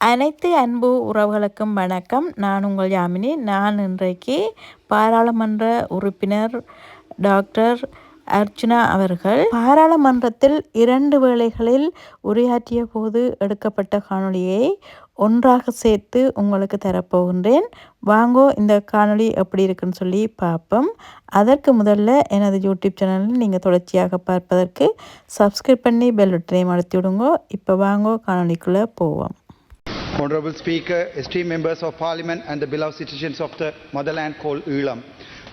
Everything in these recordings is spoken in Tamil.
அனைத்து அன்பு உறவுகளுக்கும் வணக்கம். நான் உங்கள் யாமினி. நான் இன்றைக்கு பாராளுமன்ற உறுப்பினர் டாக்டர் அர்ச்சுனா அவர்கள் பாராளுமன்றத்தில் இரண்டு வேளைகளில் உரையாற்றிய போது எடுக்கப்பட்ட காணொளியை ஒன்றாக சேர்த்து உங்களுக்கு தரப்போகின்றேன். வாங்கோ இந்த காணொளி எப்படி இருக்குன்னு சொல்லி பார்ப்போம். அதற்கு முதல்ல எனது யூடியூப் சேனலில் நீங்கள் தொடர்ச்சியாக பார்ப்பதற்கு சப்ஸ்கிரைப் பண்ணி பெல் பட்டனையும் அழுத்தி விடுங்கோ. இப்போ வாங்கோ காணொலிக்குள்ளே போவோம். Honorable Speaker, esteemed members of Parliament and the beloved citizens of the motherland called Eelam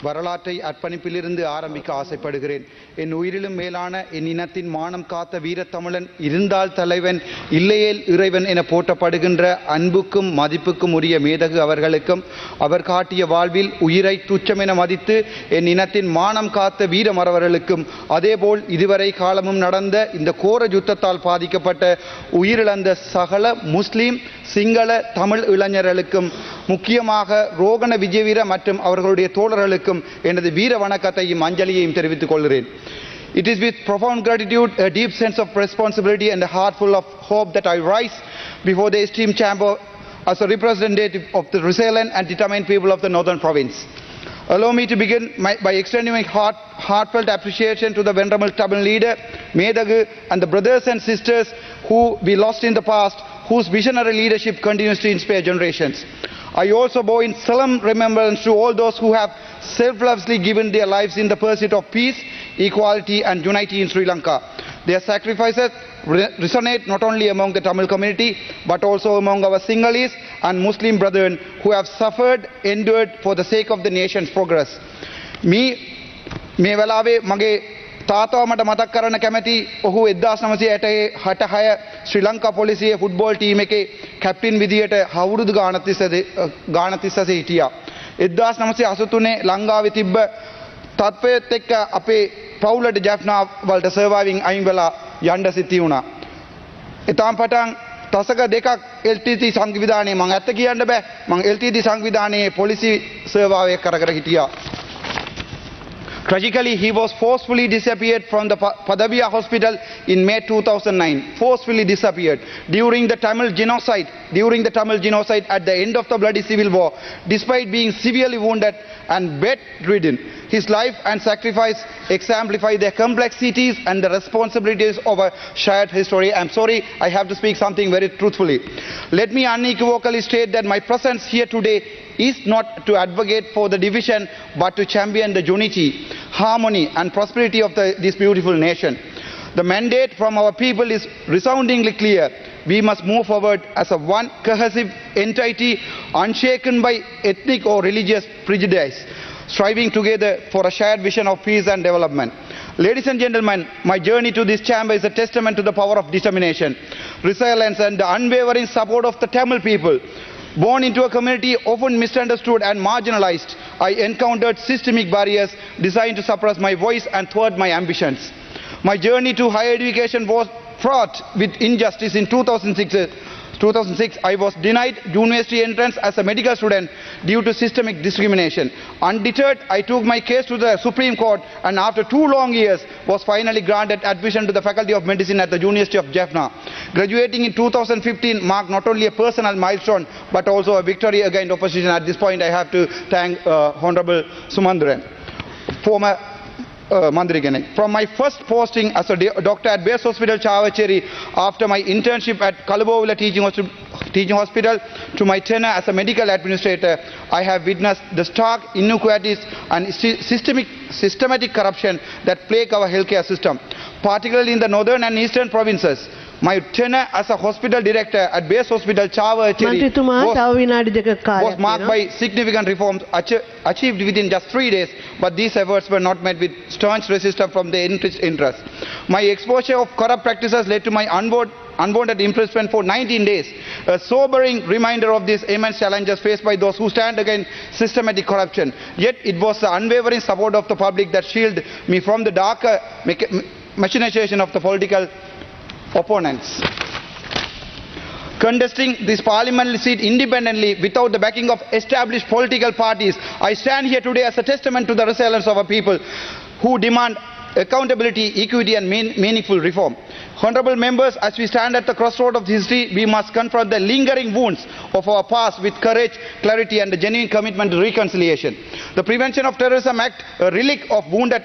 வரலாற்றை அர்ப்பணிப்பிலிருந்து ஆரம்பிக்க ஆசைப்படுகிறேன். என் உயிரிலும் மேலான என் இனத்தின் மானம் காத்த வீரத்தமிழன் இருந்தால் தலைவன் இல்லையேல் இறைவன் என போற்றப்படுகின்ற அன்புக்கும் மதிப்புக்கும் உரிய மேதகு அவர்களுக்கும் அவர் காட்டிய வாழ்வில் உயிரை துச்சமென மதித்து என் இனத்தின் மானம் காத்த வீரமரவர்களுக்கும் அதேபோல் இதுவரை காலமும் நடந்த இந்த கோர யுத்தத்தால் பாதிக்கப்பட்ட உயிரிழந்த சகல முஸ்லீம் சிங்கள தமிழ் இளைஞர்களுக்கும் முக்கியமாக ரோகண விஜயவீர மற்றும் அவர்களுடைய தோழர்களுக்கும் எனது வீர வணக்கத்தையும் அஞ்சலியையும் தெரிவித்துக் கொள்கிறேன் It is with profound gratitude, a deep sense of responsibility and a heart full of hope that I rise before the esteemed chamber as a representative of the resilient and determined people of the northern province. Allow me to begin my, by extending my heart, heartfelt appreciation to the venerable Tamil leader, Medagu, and the brothers and sisters who we lost in the past, whose visionary leadership continues to inspire generations. I also bow in solemn remembrance to all those who have selflessly given their lives in the pursuit of peace, equality, and unity in Sri Lanka. Their sacrifices re- resonate not only among the Tamil community but also among our Sinhalese and Muslim brethren who have suffered, endured for the sake of the nation's progress. Me මේ වෙලාවේ මගේ තාතාව මට මතක් කරන්න කැමති ඔහු එදදාස් නමසය ඇටේ හට හය ශ්‍රී ලංකා පොලිසිය ෆුට්බෝල් ටීම එකේ කැප්ටින් විදිහට හවුරුදු ගානතිස්සසේ හිටියා. එදදාස් නමසේ අසතුනේ ලංඟාව තිබ්බ තත්වයත් එක්ක අපේ පවුලට ජැෆ්නා වලට සර්වාවිං අයින් වෙලා යන්ඩ සිති වුණා. එතාම් පටන් තසක දෙකක් LTT සංවිධානයේ මං ඇත්ත කියන්න බෑ මං LTT සංවිධානයේ පොලිසි සර්වාවය කර කර හිටියා. Tragically, he was forcefully disappeared from the Pa- Padavia hospital in May 2009. Forcefully disappeared during the Tamil genocide. During the Tamil genocide at the end of the bloody civil war, despite being severely wounded and bedridden, his life and sacrifice exemplify the complexities and the responsibilities of a shared history. I'm sorry, I have to speak something very truthfully. Let me unequivocally state that my presence here today is not to advocate for the division but to champion the unity, harmony and prosperity of the, this beautiful nation. The mandate from our people is resoundingly clear. We must move forward as a one cohesive entity unshaken by ethnic or religious prejudice, striving together for a shared vision of peace and development. Ladies and gentlemen, my journey to this chamber is a testament to the power of determination, resilience and the unwavering support of the Tamil people. Born into a community often misunderstood and marginalized, I encountered systemic barriers designed to suppress my voice and thwart my ambitions. My journey to higher education was fraught with injustice in 2006. 2006, I was denied university entrance as a medical student due to systemic discrimination. Undeterred, I took my case to the Supreme Court and after two long years was finally granted admission to the Faculty of Medicine at the University of Jaffna. Graduating in 2015 marked not only a personal milestone but also a victory against opposition. At this point, I have to thank uh, Honorable Sumandran, former From my first posting as a doctor at Base Hospital Chavacheri after my internship at Kalabovila Teaching, Hospi- Teaching Hospital to my tenure as a medical administrator, I have witnessed the stark inequalities and systemic, systematic corruption that plague our healthcare system, particularly in the northern and eastern provinces. My tenure as a hospital director at Base Hospital Chavacheri මන්ත්‍රීතුමා තව විනාඩි දෙක was කාලයක් marked තියෙනවා. by significant reforms achi- achieved within just three days, but these efforts were not met with staunch resistance from the enriched interests. My exposure of corrupt practices led to my unwanted unwanted imprisonment for 19 days, a sobering reminder of these immense challenges faced by those who stand against systematic corruption. Yet it was the unwavering support of the public that shielded me from the darker mecha- machination of the political opponents. Contesting this parliamentary seat independently without the backing of established political parties, I stand here today as a testament to the resilience of our people who demand accountability, equity and mean- meaningful reform. Honorable members, as we stand at the crossroad of history, we must confront the lingering wounds of our past with courage, clarity and a genuine commitment to reconciliation. The Prevention of Terrorism Act, a relic of wounded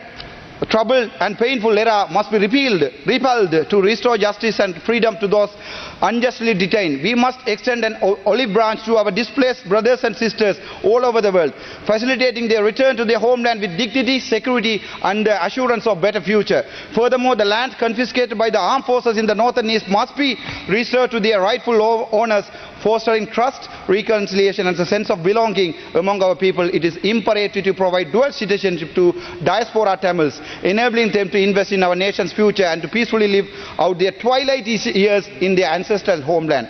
troubled and painful era must be repealed, repelled to restore justice and freedom to those unjustly detained. We must extend an olive branch to our displaced brothers and sisters all over the world, facilitating their return to their homeland with dignity, security and the assurance of a better future. Furthermore, the land confiscated by the armed forces in the north and east must be restored to their rightful owners, fostering trust, reconciliation and a sense of belonging among our people. It is imperative to provide dual citizenship to diaspora Tamils, enabling them to invest in our nation's future and to peacefully live out their twilight years in their ancestral homeland.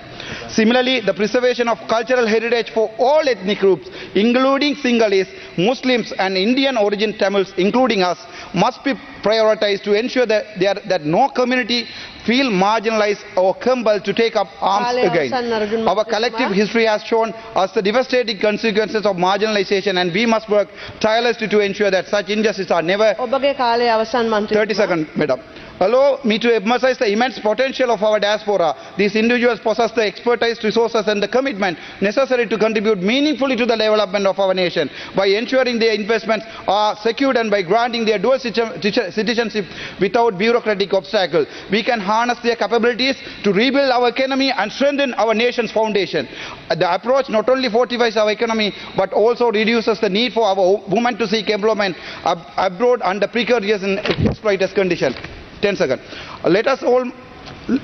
Similarly, the preservation of cultural heritage for all ethnic groups, including Sinhalese, Muslims and Indian origin Tamils, including us, must be prioritized to ensure that, are, that no community feel marginalized or compelled to take up arms again. Our collective history has shown us the devastating consequences of marginalization and we must work tirelessly to ensure that such injustices are never... 30 seconds, madam. Allow me to emphasize the immense potential of our diaspora. These individuals possess the expertise, resources and the commitment necessary to contribute meaningfully to the development of our nation. By ensuring their investments are secured and by granting their dual citizenship without bureaucratic obstacles, we can harness their capabilities to rebuild our economy and strengthen our nation's foundation. The approach not only fortifies our economy but also reduces the need for our women to seek employment ab- abroad under precarious and exploiters conditions. 10 seconds. Let us all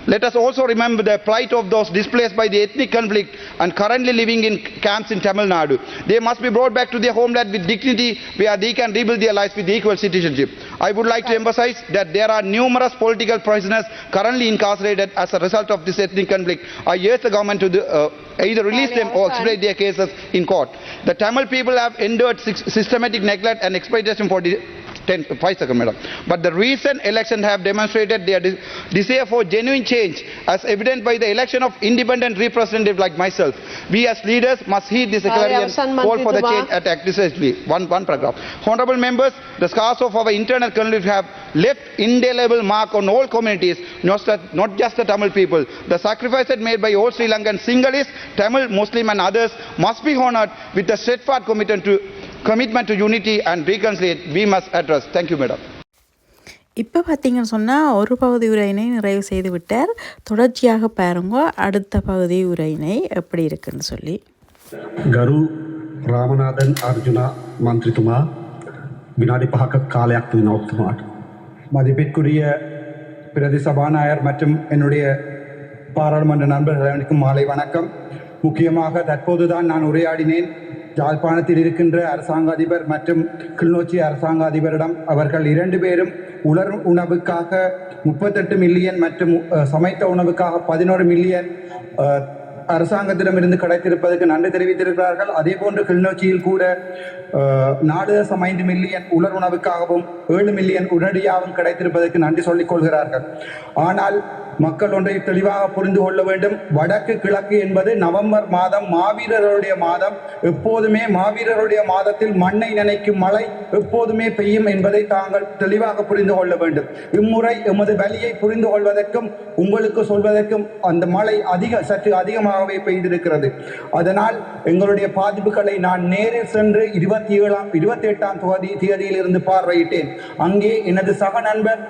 let us also remember the plight of those displaced by the ethnic conflict and currently living in camps in Tamil Nadu. They must be brought back to their homeland with dignity where they can rebuild their lives with equal citizenship. I would like to emphasize that there are numerous political prisoners currently incarcerated as a result of this ethnic conflict. I urge the government to the, uh, either release them or expedite their cases in court. The Tamil people have endured systematic neglect and exploitation for the 10, 5 seconds, madam. But the recent elections have demonstrated their de- desire for genuine change, as evident by the election of independent representatives like myself. We as leaders must heed this clarion Avsan call for the change at decisively. One, one paragraph. Honorable members, the scars of our internal conflict have left indelible mark on all communities, not, just- not just the Tamil people. The sacrifices made by all Sri Lankan Sinhalese, Tamil, Muslim and others must be honored with a steadfast commitment to, commitment to unity and reconciliation we must address. Thank you, madam. இப்போ பார்த்தீங்கன்னு சொன்னால் ஒரு பகுதி உரையினை நிறைவு செய்து விட்டார் தொடர்ச்சியாக பாருங்க அடுத்த பகுதி உரையினை எப்படி இருக்குன்னு சொல்லி ගරු රාමනාදන් අර්ජුන මන්ත්‍රතුමා විනාඩි පහක කාලයක් තුන ඔක්තුමාට. மதிப்பிற்குரிய பிரதி சபாநாயகர் மற்றும் என்னுடைய பாராளுமன்ற நண்பர்கள் அனைவருக்கும் மாலை வணக்கம் முக்கியமாக தற்போதுதான் நான் உரையாடினேன் யாழ்ப்பாணத்தில் இருக்கின்ற அரசாங்க அதிபர் மற்றும் கிளிநொச்சி அரசாங்க அதிபரிடம் அவர்கள் இரண்டு பேரும் உலர் உணவுக்காக முப்பத்தெட்டு மில்லியன் மற்றும் சமைத்த உணவுக்காக பதினோரு மில்லியன் அஹ், அரசாங்கத்திடமிருந்து கிடைத்திருப்பதற்கு நன்றி தெரிவித்திருக்கிறார்கள். அதே போன்று கிளிநொச்சியில் கூட நாலு தசம் ஐந்து மில்லியன் உலர் உணவுக்காகவும் ஏழு மில்லியன் உடனடியாகவும் கிடைத்திருப்பதற்கு நன்றி சொல்லிக் கொள்கிறார்கள். ஆனால் மக்கள் ஒன்றை தெளிவாக புரிந்து கொள்ள வேண்டும். வடக்கு கிழக்கு என்பது நவம்பர் மாதம் மாவீரருடைய மாதம். எப்போதுமே மாவீரருடைய மாதத்தில் மண்ணை நினைக்கும் மழை எப்போதுமே பெய்யும் என்பதை தாங்கள் தெளிவாக புரிந்து கொள்ள வேண்டும். இம்முறை எமது வலியை புரிந்து கொள்வதற்கும் உங்களுக்கு சொல்வதற்கும் அந்த மழை அதிக சற்று அதிகமாகவே பெய்திருக்கிறது. அதனால் எங்களுடைய பாதிப்புகளை நான் நேரில் சென்று இருபத்தி ஏழாம் இருபத்தி எட்டாம் தொகுதி தேதியில் இருந்து பார்வையிட்டேன். அங்கே எனது சக நண்பர்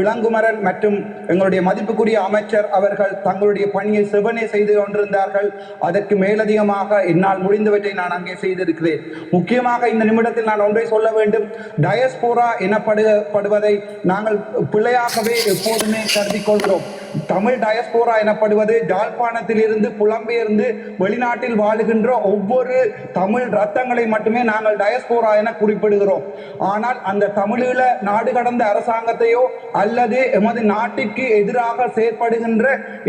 இளங்குமரன் மற்றும் எங்களுடைய மதிப்புக்குரிய அமைச்சர் அவர்கள் தங்களுடைய பணியை செவனே செய்து கொண்டிருந்தார்கள். அதற்கு மேலதிகமாக என்னால் முடிந்தவற்றை நான் அங்கே செய்திருக்கிறேன். முக்கியமாக இந்த நிமிடத்தில் நான் ஒன்றை சொல்ல வேண்டும். டயஸ்போரா எனப்படுவதை நாங்கள் பிழையாகவே எப்போதுமே கருதி கொள்கிறோம். தமிழ் டயஸ்போரா எனப்படுவது ஜாழ்ப்பாணத்தில் இருந்து புலம்பெயர்ந்து வெளிநாட்டில் வாழுகின்ற ஒவ்வொரு தமிழ் ரத்தங்களை மட்டுமே நாங்கள் டயஸ்போரா என குறிப்பிடுகிறோம். ஆனால் அந்த தமிழீழ நாடு கடந்த அரசாங்கத்தையோ அல்லது எமது நாட்டிற்கு எதிராக செயற்படுகின்ற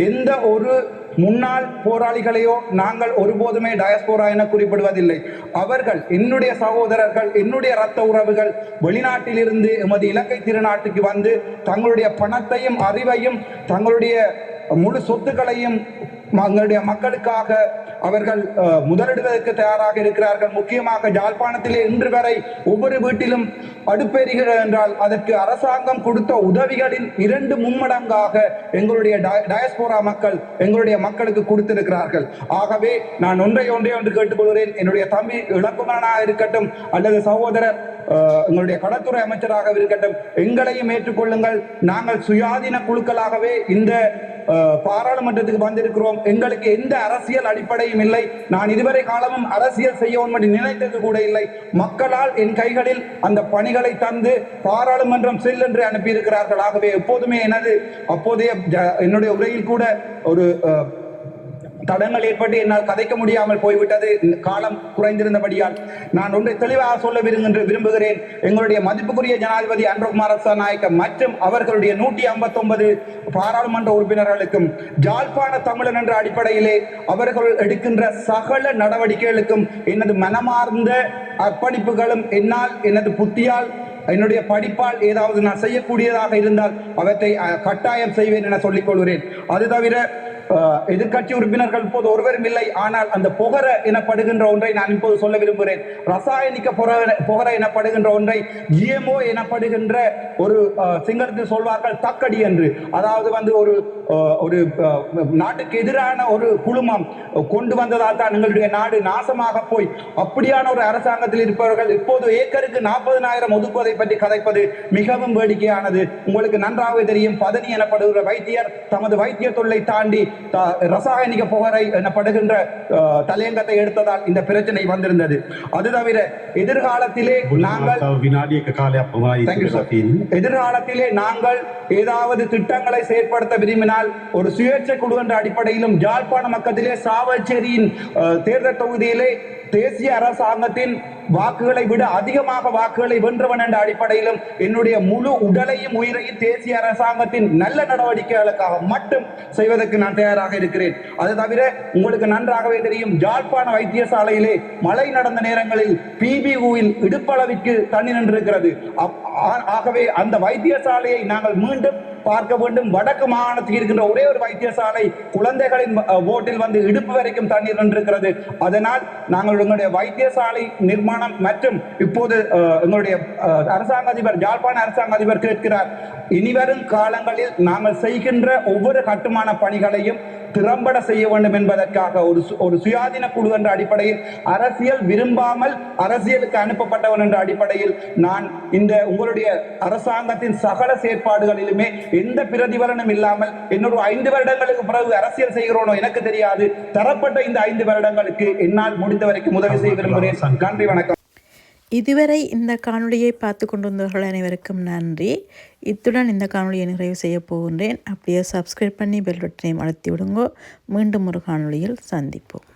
எந்த ஒரு முன்னாள் போராளிகளையோ நாங்கள் ஒருபோதுமே டயஸ்போரா என குறிப்பிடுவதில்லை. அவர்கள் என்னுடைய சகோதரர்கள் என்னுடைய இரத்த உறவுகள் வெளிநாட்டிலிருந்து எமது இலங்கை திருநாட்டுக்கு வந்து தங்களுடைய பணத்தையும் அறிவையும் தங்களுடைய முழு சொத்துக்களையும் எங்களுடைய மக்களுக்காக அவர்கள் முதலிடுவதற்கு தயாராக இருக்கிறார்கள். முக்கியமாக ஜாழ்ப்பாணத்திலே இன்று வரை ஒவ்வொரு வீட்டிலும் அடுப்பெறுகிறது என்றால் அதற்கு அரசாங்கம் கொடுத்த உதவிகளின் இரண்டு மும்மடங்காக எங்களுடைய டயஸ்போரா மக்கள் எங்களுடைய மக்களுக்கு கொடுத்திருக்கிறார்கள். ஆகவே நான் ஒன்றை ஒன்றை ஒன்று கேட்டுக்கொள்கிறேன். என்னுடைய தம்பி இளங்குமரனாக இருக்கட்டும் அல்லது சகோதரர் எங்களுடைய கடற்துறை அமைச்சராக இருக்கட்டும் எங்களையும் ஏற்றுக்கொள்ளுங்கள். நாங்கள் சுயாதீன குழுக்களாகவே இந்த பாராளுமன்றத்துக்கு வந்திருக்கிறோம். எங்களுக்கு எந்த அரசியல் அடிப்படையும் இல்லை. நான் இதுவரை காலமும் அரசியல் செய்யவும் நினைத்தது கூட இல்லை. மக்களால் என் கைகளில் அந்த பணிகளை தந்து பாராளுமன்றம் செல் என்று அனுப்பியிருக்கிறார்கள். ஆகவே எப்போதுமே எனது அப்போதைய ஜ- என்னுடைய உரையில் கூட ஒரு தடங்கள் ஏற்பட்டு என்னால் கதைக்க முடியாமல் போய்விட்டது. இந்த காலம் குறைந்திருந்தபடியால் நான் ஒன்றை தெளிவாக சொல்ல விரும்புகின்ற விரும்புகிறேன். எங்களுடைய மதிப்புக்குரிய ஜனாதிபதி அன்றகுமார் நாயக்க மற்றும் அவர்களுடைய நூற்றி ஐம்பத்தி ஒன்பது பாராளுமன்ற உறுப்பினர்களுக்கும் ஜாழ்ப்பாண தமிழன் என்ற அடிப்படையிலே அவர்கள் எடுக்கின்ற சகல நடவடிக்கைகளுக்கும் எனது மனமார்ந்த அர்ப்பணிப்புகளும் என்னால் எனது புத்தியால் என்னுடைய படிப்பால் ஏதாவது நான் செய்யக்கூடியதாக இருந்தால் அவற்றை கட்டாயம் செய்வேன் என சொல்லிக் கொள்கிறேன். அது தவிர எதிர்கட்சி எதிர்க்கட்சி உறுப்பினர்கள் இப்போது ஒருவரும் இல்லை. ஆனால் அந்த புகர எனப்படுகின்ற ஒன்றை நான் இப்போது சொல்ல விரும்புகிறேன். ரசாயனிக்க புகர புகர எனப்படுகின்ற ஒன்றை ஜிஎம்ஓ எனப்படுகின்ற ஒரு சிங்கத்தில் சிங்களத்தில் சொல்வார்கள் தக்கடி என்று. அதாவது வந்து ஒரு ஒரு நாட்டுக்கு எதிரான ஒரு குழுமம் கொண்டு வந்ததால் தான் எங்களுடைய நாடு நாசமாக போய் அப்படியான ஒரு அரசாங்கத்தில் இருப்பவர்கள் இப்போது ஏக்கருக்கு நாற்பதனாயிரம் ஒதுக்குவதை பற்றி கதைப்பது மிகவும் வேடிக்கையானது. உங்களுக்கு நன்றாக தெரியும் பதனி எனப்படுகிற வைத்தியர் தமது வைத்திய தொல்லை தாண்டி ரசாயனிக புகரை எனப்படுகின்ற தலையங்கத்தை எடுத்ததால் இந்த பிரச்சனை வந்திருந்தது. அது தவிர எதிர்காலத்திலே நாங்கள் எதிர்காலத்திலே நாங்கள் ஏதாவது திட்டங்களை செயற்படுத்த விரும்பினால் ஒரு சுயேட்சை குழு என்ற அடிப்படையிலும் யாழ்ப்பாண மக்கத்திலே சாவச்சேரியின் தேர்தல் தொகுதியிலே தேசிய அரசாங்கத்தின் வாக்குகளை விட அதிகமாக வாக்குகளை வென்றவன் என்ற அடிப்படையிலும் என்னுடைய முழு உடலையும் உயிரையும் தேசிய அரசாங்கத்தின் நல்ல நடவடிக்கைகளுக்காக மட்டும் செய்வதற்கு நான் தயாராக இருக்கிறேன். அது தவிர உங்களுக்கு நன்றாகவே தெரியும் ஜாழ்ப்பாண வைத்தியசாலையிலே மழை நடந்த நேரங்களில் பிபியூவில் இடுப்பளவிற்கு தண்ணி நின்றிருக்கிறது. அப்- ஆகவே அந்த வைத்தியசாலையை நாங்கள் மீண்டும் பார்க்க வேண்டும். வடக்கு மாகாணத்தில் இருக்கின்ற ஒரே ஒரு வைத்தியசாலை குழந்தைகளின் ஓட்டில் வந்து இடுப்பு வரைக்கும் தண்ணீர் நின்றிருக்கிறது. அதனால் நாங்கள் எங்களுடைய வைத்தியசாலை நிர்மாணம் மற்றும் இப்போது அஹ், எங்களுடைய அஹ், அரசாங்க அதிபர் ஜாழ்ப்பாண அரசாங்க அதிபர் கேட்கிறார். இனிவரும் காலங்களில் நாங்கள் செய்கின்ற ஒவ்வொரு கட்டுமான பணிகளையும் திறம்பட செய்ய வேண்டும் என்பதற்காக ஒரு ஒரு சுயாதீன குழு என்ற அடிப்படையில் அரசியல் விரும்பாமல் அரசியலுக்கு அனுப்பப்பட்டவன் என்ற அடிப்படையில் நான் இந்த உங்களுடைய அரசாங்கத்தின் சகல செயற்பாடுகளிலுமே எந்த பிரதிபலனும் இல்லாமல் இன்னொரு ஐந்து வருடங்களுக்கு பிறகு அரசியல் செய்கிறோனோ எனக்கு தெரியாது. தரப்பட்ட இந்த ஐந்து வருடங்களுக்கு என்னால் முடிந்த வரைக்கும் உதவி செய்ய விரும்புகிறேன். நன்றி வணக்கம். இதுவரை இந்த காணொளியை பார்த்து கொண்டிருந்தவர்கள் அனைவருக்கும் நன்றி. இத்துடன் இந்த காணொளியை நிறைவு செய்ய போகின்றேன். அப்படியே சப்ஸ்கிரைப் பண்ணி பெல் பட்டனையும் அழுத்தி விடுங்கோ. மீண்டும் ஒரு காணொளியில் சந்திப்போம்.